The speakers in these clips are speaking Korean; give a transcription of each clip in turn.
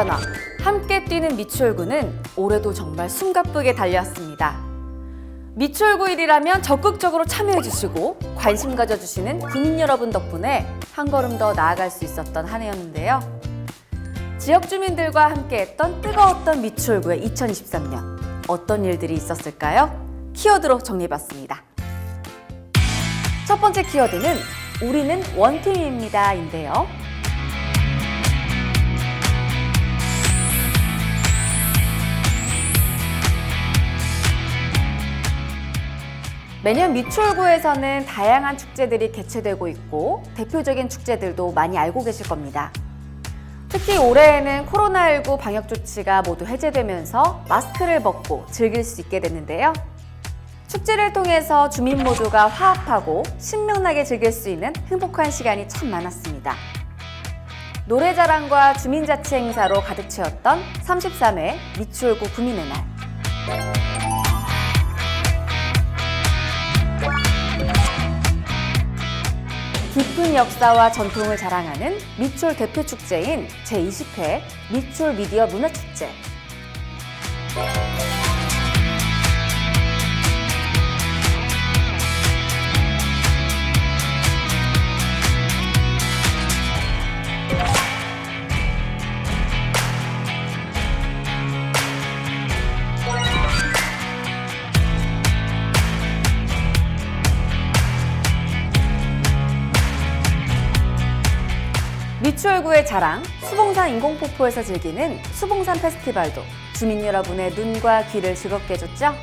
변화, 함께 뛰는 미추홀구는 올해도 정말 숨가쁘게 달려왔습니다. 미추홀구일이라면 적극적으로 참여해주시고 관심 가져주시는 국민 여러분 덕분에 한 걸음 더 나아갈 수 있었던 한 해였는데요. 지역 주민들과 함께했던 뜨거웠던 미추홀구의 2023년 어떤 일들이 있었을까요? 키워드로 정리해봤습니다. 첫 번째 키워드는 우리는 원팀입니다인데요. 매년 미추홀구에서는 다양한 축제들이 개최되고 있고 대표적인 축제들도 많이 알고 계실 겁니다. 특히 올해에는 코로나19 방역 조치가 모두 해제되면서 마스크를 벗고 즐길 수 있게 됐는데요. 축제를 통해서 주민 모두가 화합하고 신명나게 즐길 수 있는 행복한 시간이 참 많았습니다. 노래자랑과 주민자치 행사로 가득 채웠던 33회 미추홀구 구민의 날. 깊은 역사와 전통을 자랑하는 미추홀 대표 축제인 제20회 미추홀 미디어 문화축제. 미추홀구의 자랑, 수봉산 인공폭포에서 즐기는 수봉산 페스티벌도 주민 여러분의 눈과 귀를 즐겁게 해줬죠?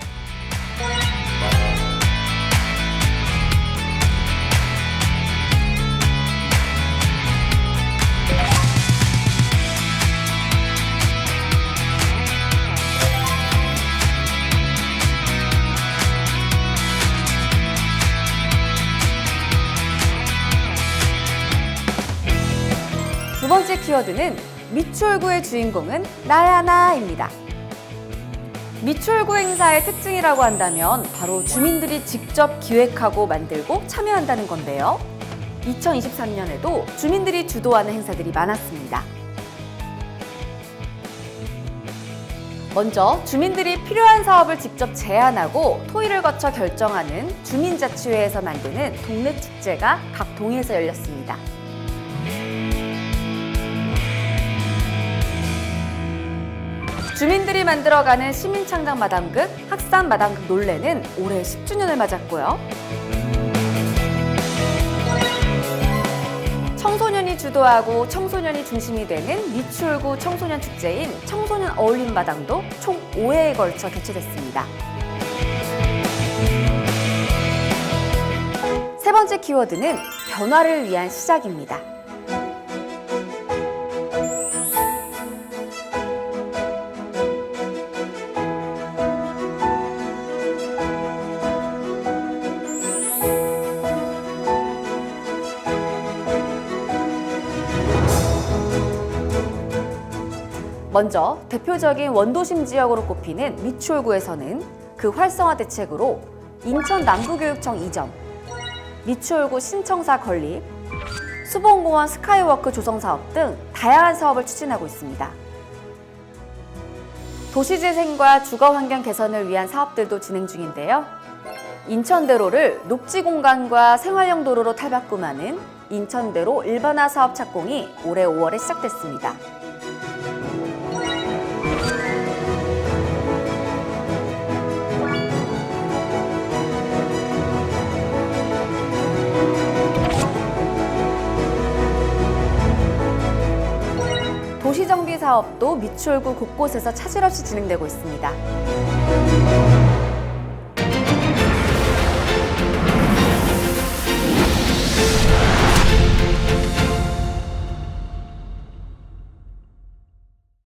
두 번째 키워드는 미추홀구의 주인공은 나야 나입니다. 미추홀구 행사의 특징이라고 한다면 바로 주민들이 직접 기획하고 만들고 참여한다는 건데요. 2023년에도 주민들이 주도하는 행사들이 많았습니다. 먼저 주민들이 필요한 사업을 직접 제안하고 토의를 거쳐 결정하는 주민자치회에서 만드는 동네 축제가 각 동에서 열렸습니다. 주민들이 만들어가는 시민창작 마당극, 학산 마당극 놀래는 올해 10주년을 맞았고요. 청소년이 주도하고 청소년이 중심이 되는 미추홀구 청소년 축제인 청소년 어울림 마당도 총 5회에 걸쳐 개최됐습니다. 세 번째 키워드는 변화를 위한 시작입니다. 먼저 대표적인 원도심 지역으로 꼽히는 미추홀구에서는 그 활성화 대책으로 인천 남부교육청 이전, 미추홀구 신청사 건립, 수봉공원 스카이워크 조성 사업 등 다양한 사업을 추진하고 있습니다. 도시재생과 주거 환경 개선을 위한 사업들도 진행 중인데요. 인천대로를 녹지 공간과 생활용 도로로 탈바꿈하는 인천대로 일반화 사업 착공이 올해 5월에 시작됐습니다. 도시정비 사업도 미추홀구 곳곳에서 차질 없이 진행되고 있습니다.